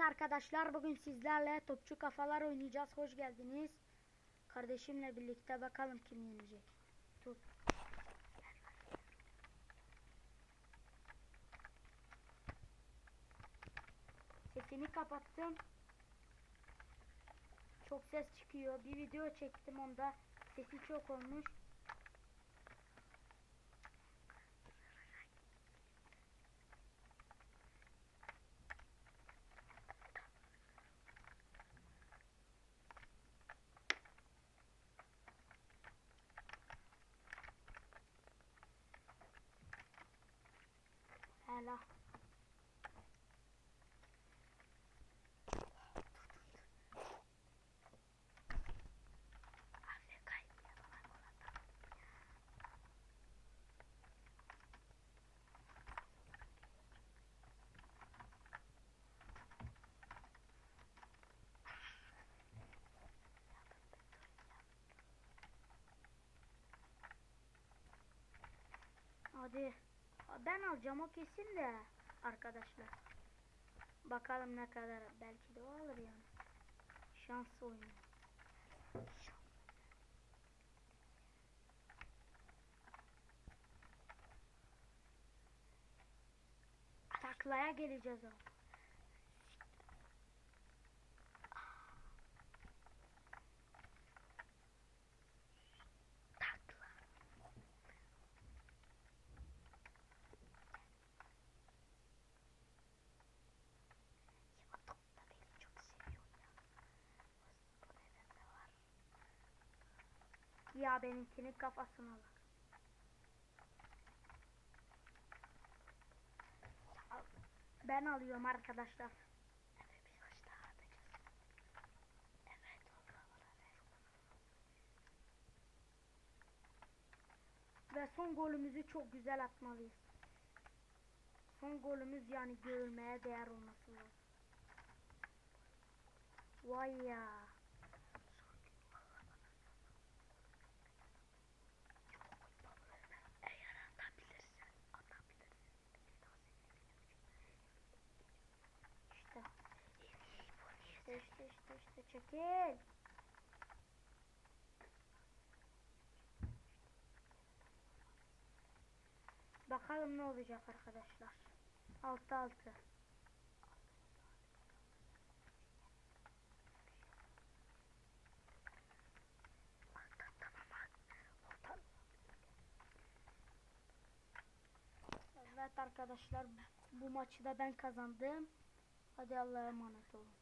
arkadaşlar. Bugün sizlerle topçu kafalar oynayacağız. Hoş geldiniz. Kardeşimle birlikte bakalım kim yenecek. Tut. Sesini kapattım. Çok ses çıkıyor. Bir video çektim onda. Sesi çok olmuş. Hala. Hadi. Ben alacağım o kesin de arkadaşlar. Bakalım ne kadar belki de o alır yani. Şans oyunu. Taklaya geleceğiz o. Takla. Ya adam da beni çok seviyor ya. Bu nedenle var. Ya benimkinin kafasına bak. Ben alıyorum arkadaşlar. Ve son golümüzü çok güzel atmalıyız. Son golümüz yani görülmeye değer olması lazım. Vay ya. Eğer atabilirsen, atabilirsin. İşte. İşte işte çekil. Bakalım ne olacak arkadaşlar. 6 6. Evet arkadaşlar bu maçı da ben kazandım. Hadi Allah'a emanet olun.